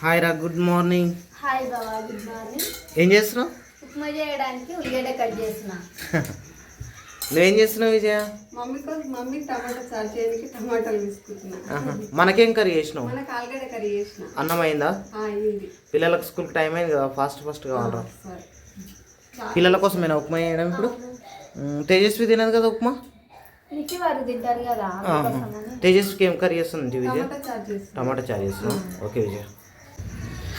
Hi రా good morning. Hi బాబా good morning. ఏం చేస్తున్నావు? ఉప్మా చేయడానికి ఉల్లిగడ్డ కట్ చేసిన నువ్వేం చేస్తున్నావు విజయ? మమ్మీ కోసం మమ్మీ టమాటా చారు చేయడానికి టమాటాలు తీసుకుంటున్నా. మనకేం కర్రీ చేసినావు? మనకు ఆలుగడ్డ కర్రీ చేసిన. అన్నం అయిందా? ఆ, అయ్యింది పిల్లలకు స్కూల్కి టైం అయింది కదా ఫాస్ట్ ఫాస్ట్ కావాలరా పిల్లల కోసమేనా ఉప్మా చేయడం ఇప్పుడు? తేజస్వి తినదు కదా ఉప్మా. తేజస్వికి ఏం కర్రీ చేస్తుంది విజయ? టమాటా చారు చేస్తున్నావు? Okay Vijaya.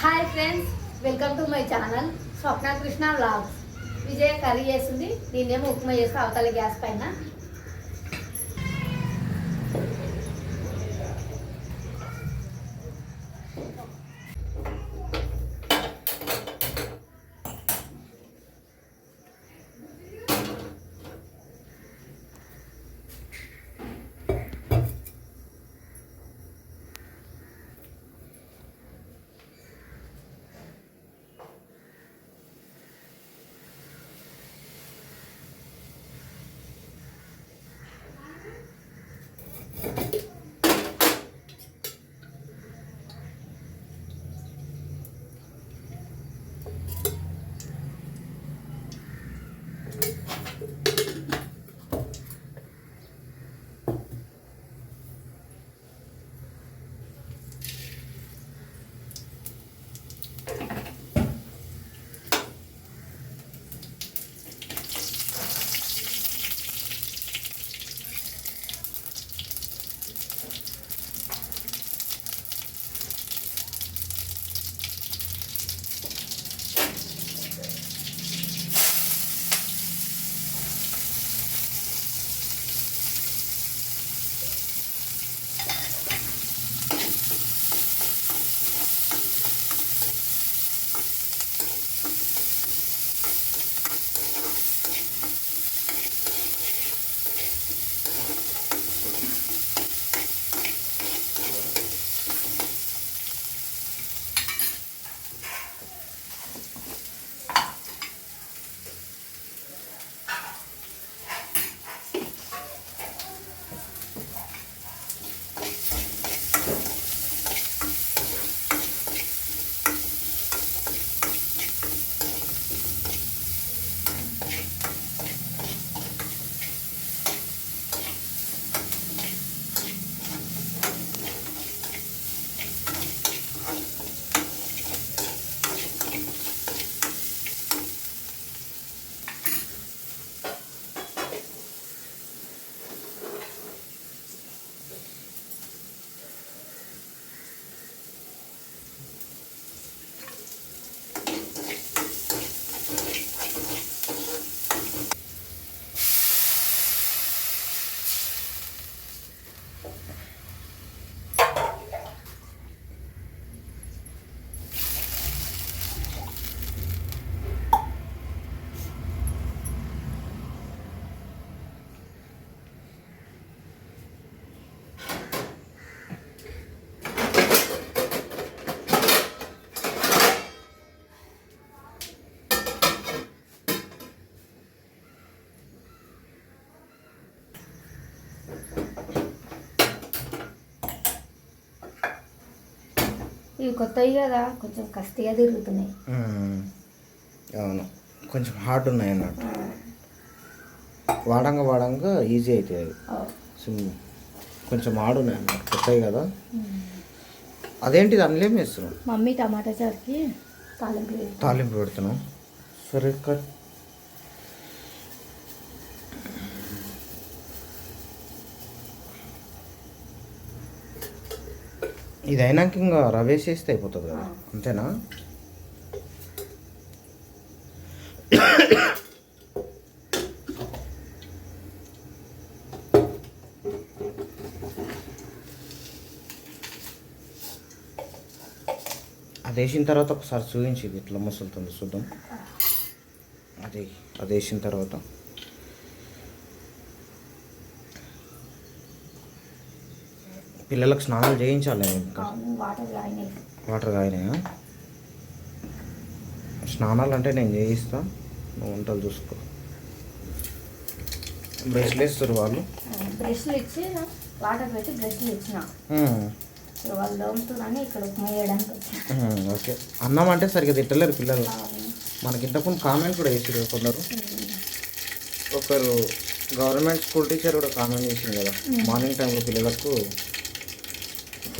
Hi friends welcome to my channel Swapna Krishna vlogs Vijaya curry చేసింది నేనేమో ఉప్మా చేస్తా అవతల గ్యాస్ పైన. ఇవి కొత్తవి కదా కొంచెం కస్తిగా తిరుగుతున్నాయి. అవును. కొంచెం హార్డ్ ఉన్నాయి అన్నట్టు. వాడంగా వాడంగా ఈజీ అవుతాయి అవి. ఓ. సిమ్ కొంచెం హార్డ్ ఉన్నాయి అన్నట్టు. కొత్తవి కదా. అదేంటిది అందులో ఏం వేస్తున్నావు మమ్మీ టమాటా చారుకి తాలింపు తాలింపు పెడుతున్నావు. సరే కట్. ఇది అయినాక ఇంకా రవేసేస్తే అయిపోతుంది కదా అంతేనా? అది వేసిన తర్వాత ఒకసారి చూపించి ఇట్లా మసులుతుంది చూద్దాం. అది అది వేసిన తర్వాత. పిల్లలకు స్నానాలు చేయించాలి ఇంకా. వాటర్ కాగినాయా స్నానాలు అంటే నేను చేయిస్తా నువ్వు వంటలు చూసుకో. బ్రష్లు వేస్తారు వాళ్ళు. బ్రష్లు ఇచ్చి వాటర్ పెట్టి బ్రష్లు ఇచ్చిన. ఇక వాళ్ళు ఇక్కడ ఉప్మా చేయడానికి ఓకే అన్నం అంటే సరిగ్గా తింటలేరు పిల్లలు. మనకి ఇంతకుముందు కామెంట్ కూడా చేసారు కొందరు. ఒకరు గవర్నమెంట్ స్కూల్ టీచర్ కూడా కామెంట్ చేసింది కదా. మార్నింగ్ టైంలో పిల్లలకు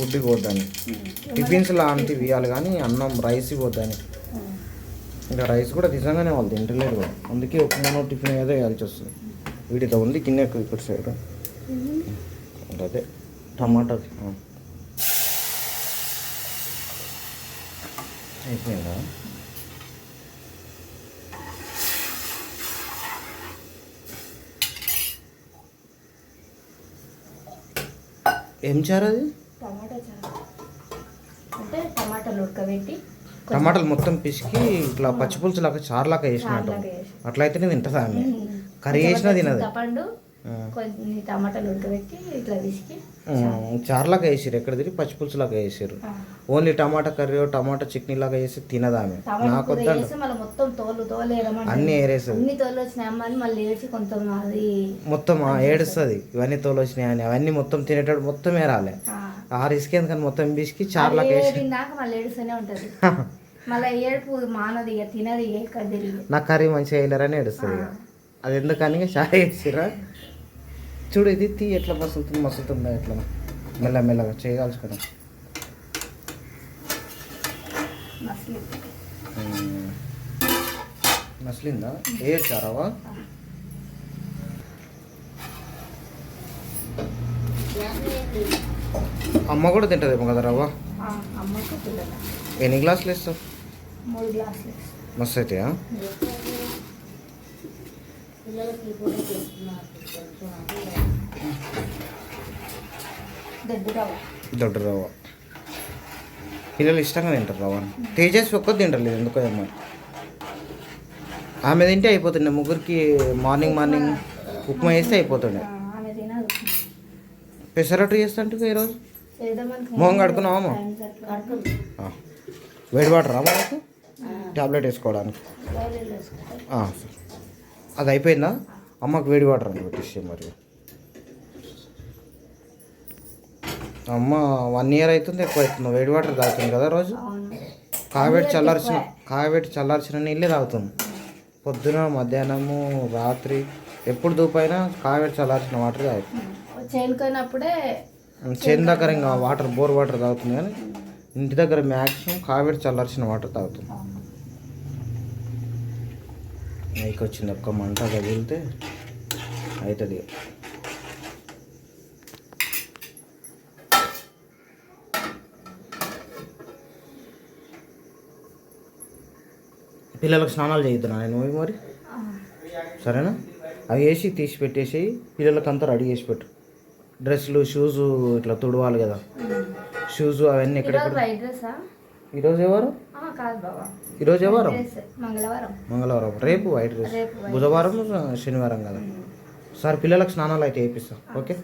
ఫుడ్ ఇవ్వద్దని. టిఫిన్స్ లాంటివి ఇవ్వాలి కానీ అన్నం రైస్ ఇవ్వద్దని. ఇంకా రైస్ కూడా నిజంగానే వాళ్ళు తింటలేరు కూడా అందుకే ఉప్మానో టిఫిన్ ఏదో వేయాల్సి వస్తుంది. వీటితో ఉంది ఎక్కువ ఇక్కడ సైడ్. అదే టమాటా. అయిపోయిందా? ఏం చారు అది? టమాటా చారు. అంటే టమాటాలు ఉడకబెట్టి టమాటాలు మొత్తం పిసికి ఇట్లా పచ్చిపులుసు లాగా చారులాగా వేసినట్టు చారులాగా వేసి. అట్లయితేనే తింటుందా ఆమె? కర్రీ వేసినా తినదు. ఆ. కొన్ని టమాటాలు ఉడకబెట్టి ఇట్లా చారులాగా వేసారు ఎక్కడ తిరిగి పచ్చిపులుసు లాగా వేసారు. ఓన్లీ టమాటా కర్రీ టమాటా చట్నీ లాగా వేసి తినదు ఆమె? నాకు మొత్తం తోలు తోలు. అన్నీ ఏరేస్తుంది. అన్ని తోలు వచ్చినాయి మళ్ళీ ఏడ్చి కొంత మొత్తం ఏడుస్తుంది. ఇవన్నీ తోలు వచ్చినాయి అని అవన్నీ మొత్తం తినేటప్పుడు మొత్తం ఏరాలి. ఆ, ఆ రిస్క్ ఎందుకని మొత్తం బిసికి వేసి? ఏడినాక మళ్ళీ ఏడుస్తూనే ఉంటది. మళ్ళీ ఏడుపు మానది ఇక తినది నా కర్రీ మంచిగా వేయలేరని ఏడుస్తుంది ఇక. అది ఎందుకని చాయ్ వేసిరా చూడు ఇది తీ ఎట్లా మసులుతుంది మసులుతుందా ఎట్లా? మెల్ల మెల్లగా చేయగలుచుకున్నా మసలి మసలిందా. ఏ చారావా అమ్మ కూడా తింటదేమో కదా రవ్వ? ఎన్ని గ్లాసులు ఇస్తావు. మస్తు అవుతాయా దొడ్డు రవ్వ. పిల్లలు ఇష్టంగా తింటారు రవ్వ. తేజస్వి ఒక్కటి తింటలేదు ఎందుకో ఏమో. ఆమె తింటే అయిపోతుండే ముగ్గురికి మార్నింగ్ మార్నింగ్ ఉప్మా. వేస్తే అయిపోతుండే. పెసరట్టు చేస్తుంటే ఈరోజు? చేద్దామని మొహం. ఆ. వేడి వాటర్ రా మనకు టాబ్లెట్ వేసుకోవడానికి. అది అయిపోయిందా? అమ్మకు వేడి వాటర్ అని పెట్టేసి మరి. అమ్మ వన్ ఇయర్ అవుతుంది ఎక్కువ అవుతుంది. వేడి వాటర్ తాగుతుంది కదా రోజు? కాయబెట్టి చల్లార్చిన కాయబెట్టి చల్లార్చిన నీళ్ళే తాగుతాం పొద్దున మధ్యాహ్నము రాత్రి ఎప్పుడు దూపైనా కాయబెట్టి చల్లార్చిన వాటర్ తాగుతాం చేనుకోయినప్పుడే చేను దగ్గర ఇంకా వాటర్ బోర్ వాటర్ తాగుతుంది కానీ ఇంటి దగ్గర మ్యాక్సిమం కాయబెట్టి చల్లార్చిన వాటర్ తాగుతాం నైకి వచ్చింది ఒక్క మంట తగిలితే అవుతుంది. పిల్లలకు స్నానాలు చేయిద్దునా నేను మరి? సరేనా? అవి వేసి తీసి పెట్టేసి పిల్లలకి అంతా రెడీ చేసి పెట్టు. డ్రెస్సులు షూస్ ఇట్లా తుడవాలి కదా. షూస్ అవన్నీ ఈరోజు ఎక్కడెక్కడ? ఈరోజు ఎవరు? ఆ, కాదు బాబా. ఈరోజు ఎవరు? మంగళవారం. మంగళవారం. రేపు వైట్ డ్రెస్. బుధవారం శనివారం కదా. సార్ పిల్లలకు స్నానాలు అయితే వేయిస్తా ఓకే.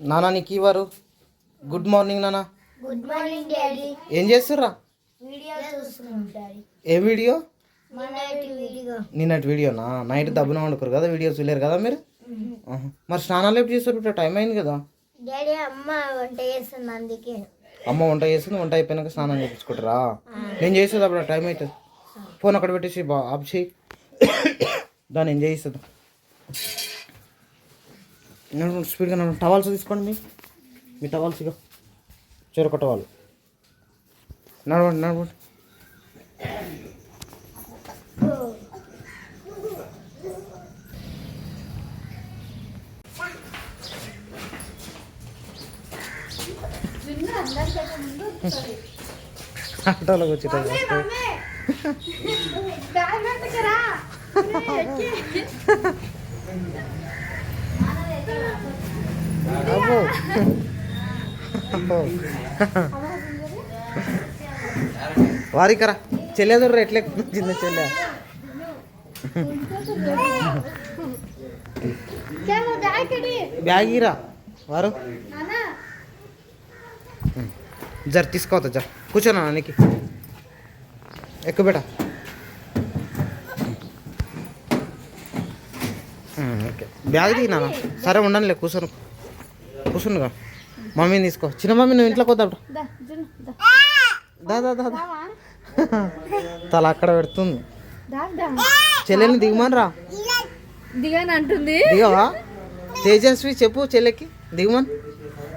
నానా నీకు ఇవ్వరు. గుడ్ మార్నింగ్ నానా. Good morning daddy. ఏం చేస్తుర్రా? వీడియో చూస్తున్నాం డాడీ. ఏ వీడియో? వీడియో. నిన్నటి వీడియోనా? నైట్ దబ్బున వండుకోరు కదా వీడియోస్ చూలేరు కదా మీరు. మరి స్నానాలు ఎప్పుడు చేస్తారు? ఇప్పుడు టైం అయింది కదా. డాడీ అమ్మ వంట చేస్తుంది అందుకే. అమ్మ వంట చేస్తుంది వంట అయిపోయినాక స్నానం చేయించుకుంటారా నేను చేసేది అప్పుడు టైం అవుతుంది. ఫోన్ అక్కడ పెట్టేసి బా ఆఫ్ చేయి దాన్ని నేను చేయిస్తుంది నేను స్పీడ్గా నన్ను టవాల్స్ తీసుకోండి మీ. మీ టవాల్స్ ఇక చెరొక టవాల్. నడవండి నడవండి. ఆటోలోకి వచ్చేటప్పుడు అబ్బో అబ్బో. వారికరా. చెల్లెదుర్రు ఎట్లా వచ్చింది చెల్లె? బ్యాగ్ ఇరా వారు? జర తీసుకోవద్దా జర. కూర్చోనా నీకు? ఎక్కువ బేట ఓకే. బ్యాగ్ దిగినా సరే ఉండనులే కూర్చోను. కూర్చుండుగా మమ్మీని తీసుకో. చిన్న మమ్మీ నువ్వు ఇంట్లోకి వద్దాడు దా దా. తల అక్కడ పెడుతుంది. చెల్లెని దిగుమని రా. దిగాని అంటుంది. దిగవా? తేజస్వి చెప్పు చెల్లెకి. దిగుమని.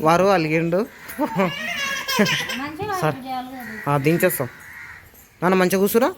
వారు అలిగిండు. సరే. దించేస్తాం. నాన్న మంచిగా కూర్చురా.